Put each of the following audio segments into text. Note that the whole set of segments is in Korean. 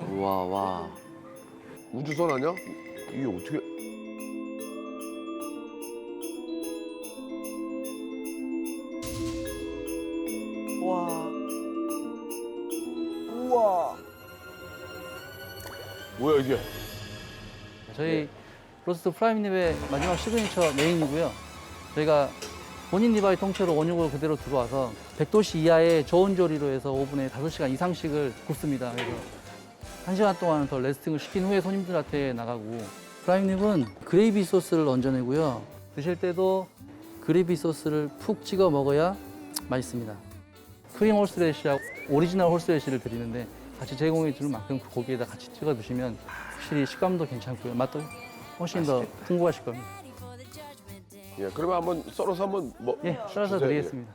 와, 와. 우주선 아니야? 이게 어떻게? 와. 우와. 뭐야 이게? 저희 로스트 프라임립의 마지막 시그니처 메인이고요. 저희가 본인 리바이 통째로 원육을 그대로 들어와서 100도씨 이하의 저온 조리로 해서 오븐에 5시간 이상씩을 굽습니다. 그래서 1시간 동안 더 레스팅을 시킨 후에 손님들한테 나가고 프라임립은 그레이비 소스를 얹어내고요. 드실 때도 그레이비 소스를 푹 찍어 먹어야 맛있습니다. 크림 홀스레시하고 오리지널 홀스레시를 드리는데 같이 제공해 주는 만큼 그 고기에다 같이 찍어 드시면 확실히 식감도 괜찮고요. 맛도 훨씬 더 풍부하실 겁니다. 예, 그러면 한번 썰어서 한번 뭐? 예, 썰어서 주세요. 드리겠습니다.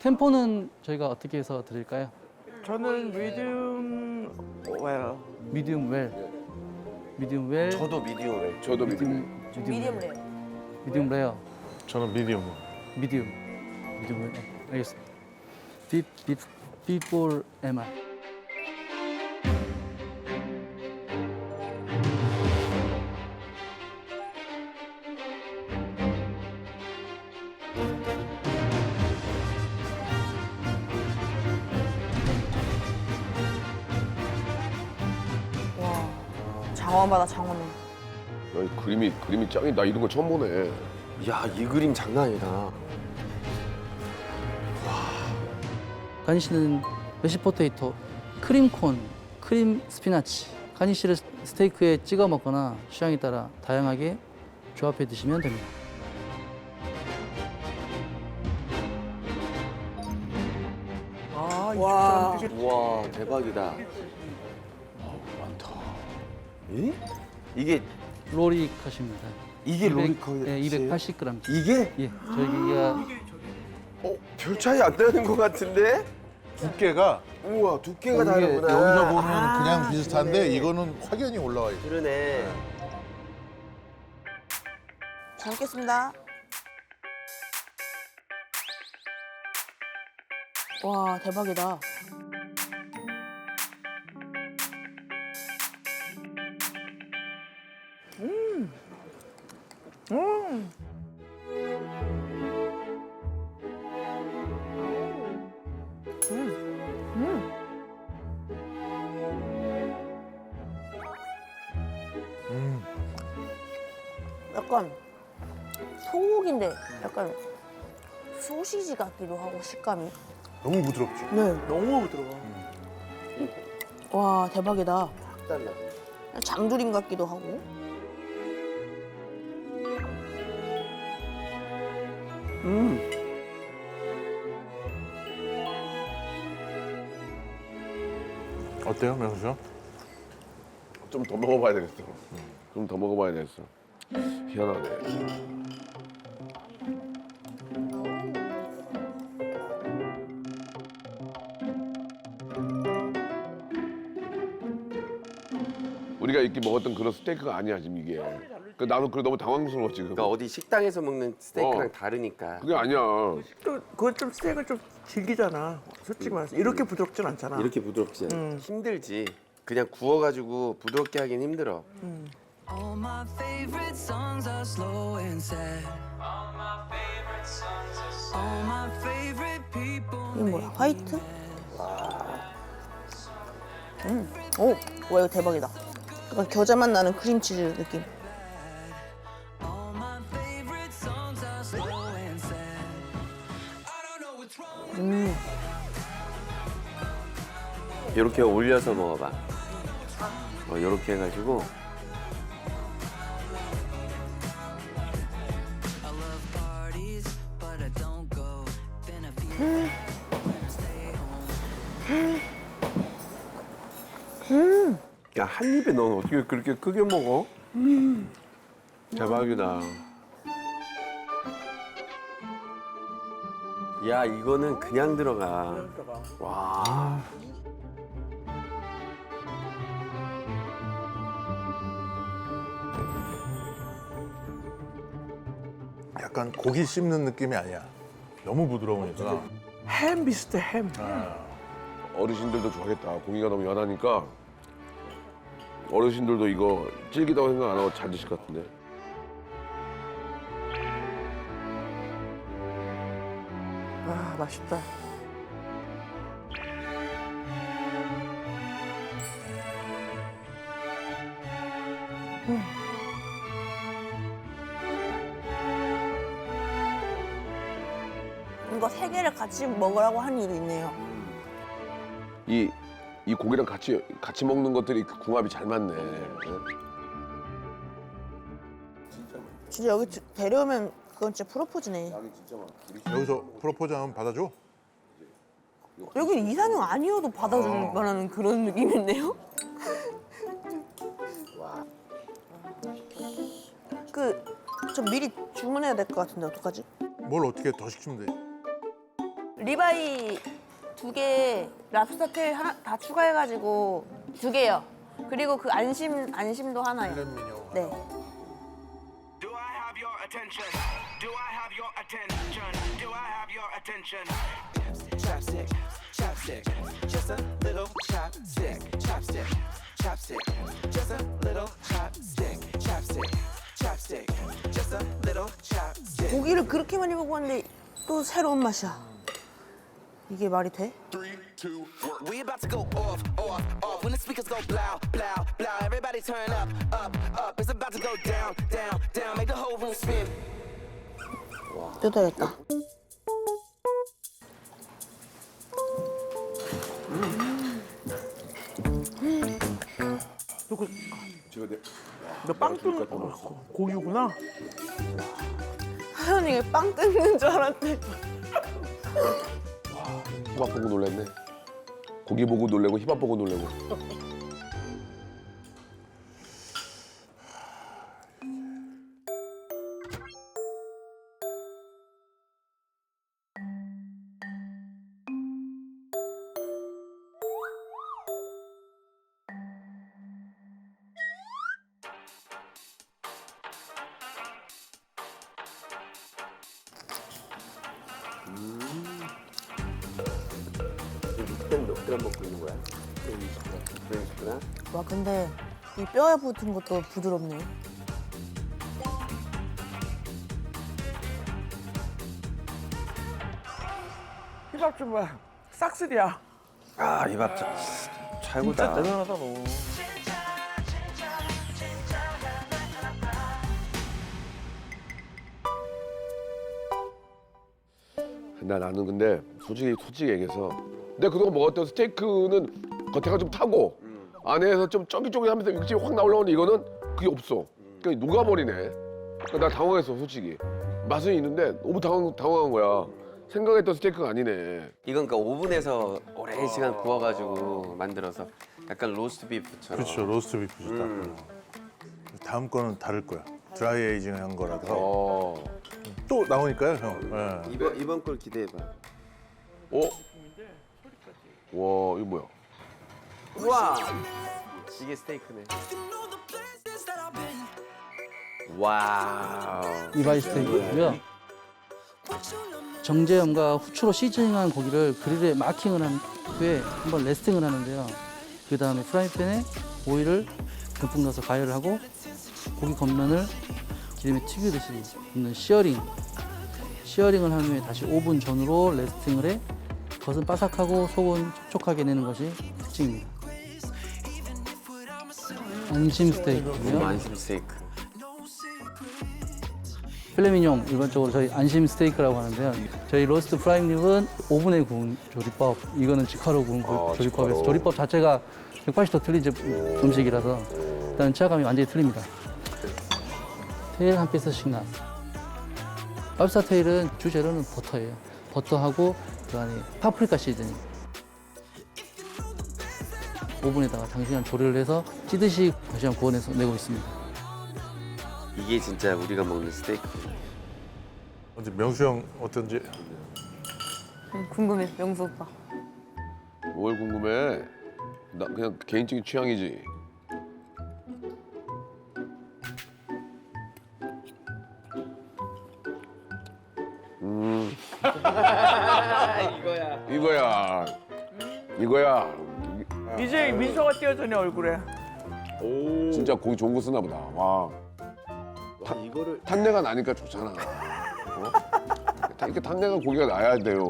템포는 저희가 어떻게 해서 드릴까요? 저는 미디 움 웰. 미디움 웰. 미디움 웰. 저도 미디어래. 예. 저도. 미디움 미디움 레어. 미디움 레어. 저는 미디움. 미디움. 미디움 웰. 네, 알겠습니다. 비비 비볼 MR. 장원바다 장원해. 야, 이 그림이 그림이 짱이 나 이런 거 처음 보네. 야, 이 그림 장난 아니다. 가니쉬는 메시 포테이토, 크림콘, 크림 스피나치. 가니쉬를 스테이크에 찍어 먹거나 취향에 따라 다양하게 조합해 드시면 됩니다. 아, 와. 우와, 대박이다. 많다. 에? 이게 로리 컷입니다. 이게 로리커예요? 네, 280g. 이게 예, 저희가 어, 별 차이 안 나는 것 같은데? 두께가 우와, 두께가 이게 다르구나. 여기서 보면 그냥 비슷한데 이거는 확연히 올라와 있어. 그러네. 잘 먹겠습니다. 와 대박이다. 약간 소고기인데 약간 소시지 같기도 하고 식감이. 너무 부드럽지. 네. 너무 부드러워. 와 대박이다. 달라. 장조림 같기도 하고. 음. 어때요, 명수 씨? 좀더 먹어봐야 되겠어. 좀 더 먹어봐야 되겠어. 희한하네. 우리가 이렇게 먹었던 그런 스테이크가 아니야 지금 이게. 그 나도 그 너무 당황스러워 지금. 그러니까 어디 식당에서 먹는 스테이크랑 어. 다르니까. 그게 아니야. 또 그건 좀 스테이크는 좀 질기잖아. 솔직히 말해서 이렇게 부드럽진 않잖아. 이렇게 부드럽지. 음. 힘들지. 그냥 구워가지고 부드럽게 하긴 힘들어. All my favorite songs are slow and sad. All my favorite people. 이건 뭐야? 화이트? 음. 오, 와 이거 대박이다. 약간 겨자 맛 나는 크림치즈 느낌. 이렇게 올려서 먹어봐. 어, 이렇게 해가지고. 야 한 입에 넌 어떻게 그렇게 크게 먹어? 대박이다. 야 이거는 그냥 들어가. 와. 약간 고기 씹는 느낌이 아니야. 너무 부드러우니까. 햄 비슷해 햄. 어르신들도 좋아하겠다. 고기가 너무 연하니까 어르신들도 이거 질기다고 생각 안 하고 잘 드실 것 같은데. 아 맛있다. 같이 먹으라고 한 이유도 있네요. 이, 이 고기랑 같이, 같이 먹는 것들이 그 궁합이 잘 맞네. 진짜 여기 드- 데려오면 그건 진짜 프로포즈네. 여기서 프로포즈 하면 받아줘? 여기 이상형 아니어도 받아줄 만한 그런 느낌인데요? 그, 저 미리 주문해야 될 것 같은데 어떡하지? 뭘 어떻게 더 시키면 돼? 리바이 두 개, 랍스터 테일 하나 다 추가해가지고 두 개요. 그리고 그 안심, 안심도 하나요. 네. Do I have your attention? Do I have your attention? Do I have your attention? Chopstick, chopstick, just a little chopstick, chopstick, chopstick, just a little chopstick, chopstick, chopstick, just a little chopstick. 고기를 그렇게 많이 먹었는데 또 새로운 맛이야. 이게 말이 돼? We about to go off, off, off. When the speakers go blow, blow, blow. Everybody turn up, up, up. It's about to go down, down, down. Make the whole room spin. 뜯어야겠다. 너빵 뜯는 고기구나. 하연이가 빵 뜯는 줄 알았는 데. 힙합 보고 놀랬네. 고기 보고 놀래고 힙합 보고 놀래고. 그때는 몇 그램 먹고 있는 거야? 220g? 와 근데 이 뼈에 붙은 것도 부드럽네. 힙합 좀 봐. 싹쓸이야. 아, 이밥 최고다. 대단하다 너. 나 나는 근데 솔직히 솔직히 얘기해서 내가 그동안 먹었던 스테이크는 겉에가 좀 타고 안에서 좀 쫄깃쫄깃하면서 육즙이 확 나올라오는 이거는 그게 없어. 그러니까 녹아버리네. 그러니까 나 당황했어 솔직히. 맛은 있는데 너무 당황, 당황한 거야. 생각했던 스테이크가 아니네. 이건 그러니까 오븐에서 오랜 시간 구워가지고 만들어서 약간 로스트 비프처럼. 그렇죠 로스트 비프 좋다. 음. 다음 거는 다를 거야. 드라이 에이징 한 거라서 어. 또 나오니까요 형. 예. 이번 이번 걸 기대해봐. 어? 와 이거 뭐야? 우와. 이게 스테이크네. 와우. 리바이 스테이크고요. 정제염과 후추로 시즈닝한 고기를 그릴에 마킹을 한 후에 한번 레스팅을 하는데요. 그 다음에 프라이팬에 오일을 듬뿍 넣어서 가열을 하고 고기 겉면을 기름에 튀기듯이 굽는 시어링. 시어링을 한 후에 다시 5분 전으로 레스팅을 해 겉은 바삭하고 속은 촉촉하게 내는 것이 특징입니다. 안심 스테이크고요. 안심 스테이크. 필레미뇽 일반적으로 저희 안심 스테이크라고 하는데요. 저희 로스트 프라임립은 오븐에 구운 조리법, 이거는 직화로 구운 고- 아, 조리법에서 직화로. 조리법 자체가 180도 틀린 제- 음식이라서 일단 체감이 완전히 틀립니다. 테일 한 피스씩 나왔어요. 랍스터 테일은 주 재료는 버터예요. 버터하고 그 안에 파프리카 시즈닝. 오븐에다가 장시간 조리를 해서 찌듯이 장시간 구워내서 내고 있습니다. 이게 진짜 우리가 먹는 스테이크. 언제 명수 형 어떤지 궁금해 명수 오빠. 뭘 궁금해? 나 그냥 개인적인 취향이지. 미소가 띄어드네 얼굴에. 오. 진짜 고기 좋은 거 쓰나 보다. 와. 타, 이거를 탄내가 나니까 좋잖아. 어? 이렇게 탄내가 고기가 나야 돼요.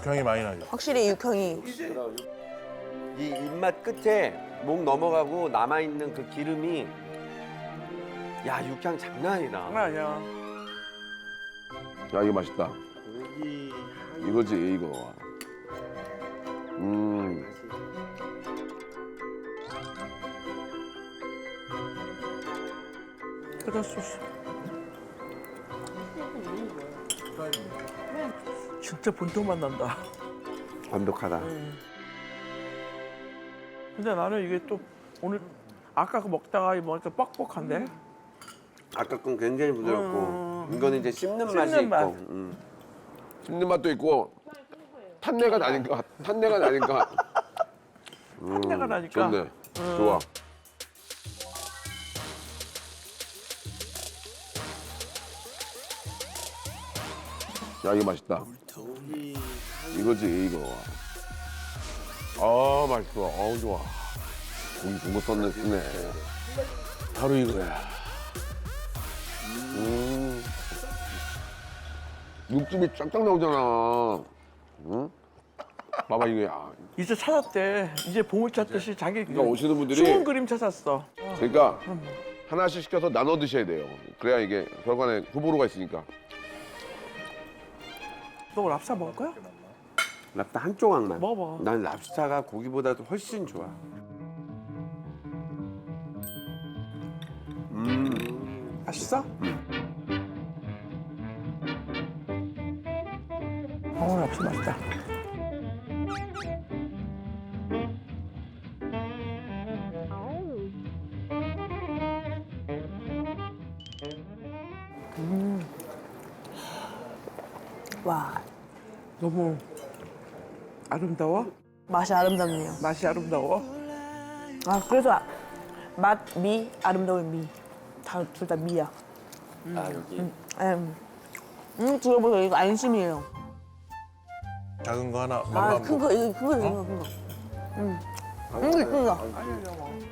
육향이 많이 나죠. 확실히 육형이 이 입맛 끝에 목 넘어가고 남아 있는 그 기름이 야 육향 장난 아니다. 장난 아니야. 야 이거 맛있다. 이거지 이거. 음. 그다 소스. 진짜 본토 맛 난다. 완벽하다. 근데 나는 이게 또 오늘 아까 그 먹다가 이 먹으니까 뻑뻑한데? 아까 건 굉장히 부드럽고 이거는 이제 씹는, 씹는 맛이 맛. 있고. 음. 씹는 맛도 있고 탄내가 나니까 탄내가 나니까. 음, 탄내가 나니까. 좋네. 좋아. 야 이거 맛있다. 이거지 이거. 아 맛있어. 어우 좋아. 고기 중고 썼네 쓰네. 바로 이거야. 음. 육즙이 쫙쫙 나오잖아. 응? 봐봐 이거 야. 이제 찾았대. 이제 보물 찾듯이 자기 그 오시는 분들이 숨은 그림 찾았어. 그러니까 하나씩 시켜서 나눠 드셔야 돼요. 그래야 이게 결과에 후보로가 있으니까. 너 랍스타 먹을 거야? 랍스타 한 조각만. 먹어봐. 난 랍스타가 고기보다도 훨씬 좋아. 맛있어? 어, 랍스타 맛있다. 너무 아름다워? 맛이 아름답네요. 맛이 아름다워? 아 그래서 맛, 미, 아름다운 미. 다 둘 다 미야. 아 여기. 음, 음 들어보세요. 이거 안심이에요. 작은 거 하나 아, 큰. 거, 이거 큰 거, 이거 큰 거. 음, 음, 큰 거. 아,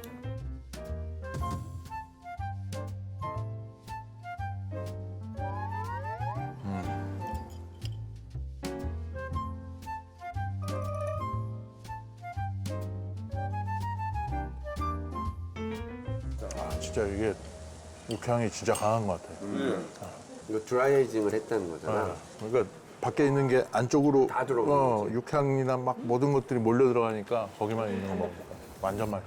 진짜 이게 육향이 진짜 강한 것 같아요. 이거 드라이에이징을 했다는 거잖아. 네. 그러니까 밖에 있는 게 안쪽으로 다 들어가는 어. 육향이나 막 모든 것들이 몰려 들어가니까 거기만 있는 거 먹으니까 완전 맛.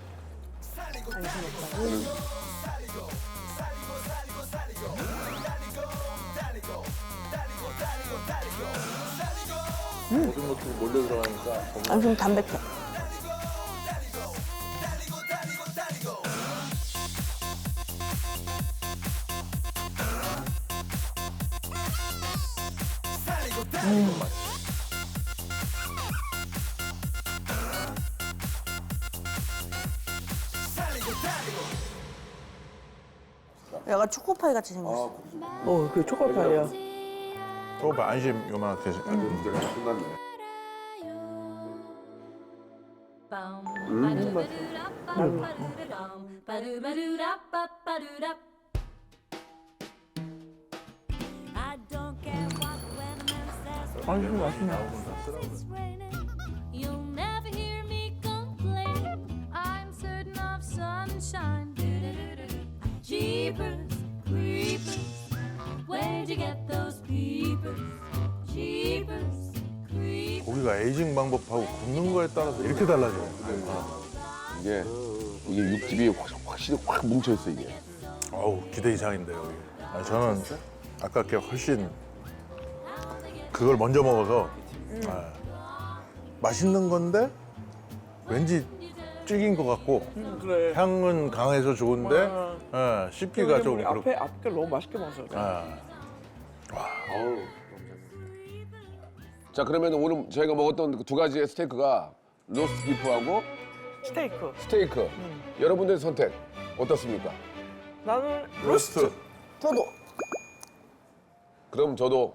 모든 것들이 몰려 들어가니까 거기 안심 담백해. 약간 초코파이 같이 생겼어. 어, 그 초코파이야. 저거 봐 안심 요만하게 끝났 네. 안심 맛있네. You'll never hear me complain. I'm certain of sunshine. Jeepers, creepers, where'd you get those peepers? Jeepers, creepers. 고기가 에이징 방법하고 굽는 거에 따라서 이렇게 달라져. 이게 이게 육즙이 확, 확실히 확 뭉쳐 있어 이게. 어우 기대 이상인데 여기. 아니, 저는 아까 게 훨씬 그걸 먼저 먹어서 아, 맛있는 건데 왠지 질긴 것 같고 음, 그래. 향은 강해서 좋은데 예, 씹기가 좀 우리 그렇고. 앞에 앞에 너무 맛있게 먹었어. 아, 어우. 자 그러면 오늘 저희가 먹었던 그두 가지의 스테이크가 로스트 비프하고 스테이크. 스테이크. 여러분들의 선택 어떻습니까? 나는 로스트. 저도. 그럼 저도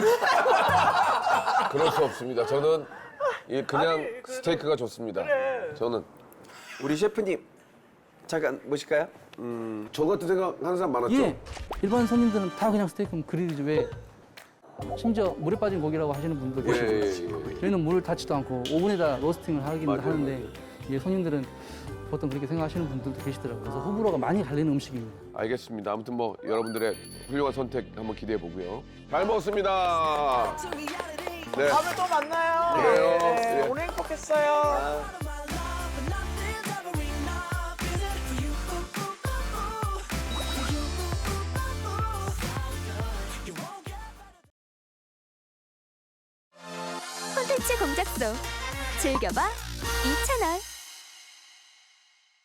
그럴 수 없습니다. 저는 이 그냥 스테이크가 좋습니다. 저는 우리 셰프님 잠깐 모실까요? 음, 저 같은 생각 하는 사람 많았죠. 예. 일반 손님들은 다 그냥 스테이크면 그릴이지 왜 심지어 물에 빠진 고기라고 하시는 분도 예, 계시고 예, 예. 저희는 물을 닿지도 않고 오븐에다 로스팅을 하긴 맞아요, 하는데 이게 손님들은 보통 그렇게 생각하시는 분들도 계시더라고요. 그래서 호불호가 많이 갈리는 음식입니다. 알겠습니다. 아무튼 뭐 여러분들의 훌륭한 선택 한번 기대해 보고요. 잘 먹었습니다. 네. 다음에 또 만나요. 그래요. 네, 예. 오늘 행복했어요. 콘텐츠 공작소 즐겨봐 이 채널